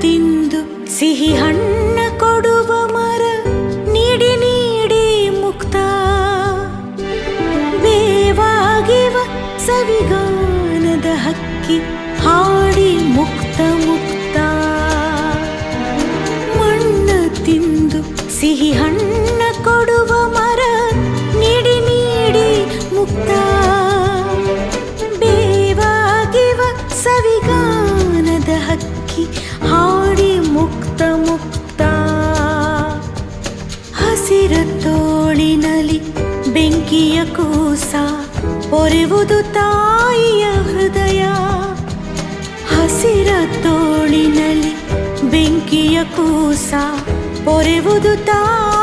ತಿಂದು ಸಿಹಿ ಹಣ್ಣ ಕೊಡುವ ಮರ ನೀಡಿ ನೀಡಿ ಮುಕ್ತ. ದೇವಾಗಿವ ಸವಿಗಾನದ ಹಕ್ಕಿ ಹಾಡಿ ಮುಕ್ತ ಮುಕ್ತ. ಮಣ್ಣ ತಿಂದು ಸಿಹಿ ಹಣ್ಣ ಕೊಡುವ ಬೆಂಕಿಯ ಕೂಸ ಪೊರೆವುದು ತಾಯಿಯ ಹೃದಯ. ಹಸಿರ ತೋಳಿನಲ್ಲಿ ಬೆಂಕಿಯ ಕೂಸ ಪೊರೆವುದು ತಾಯಿಯ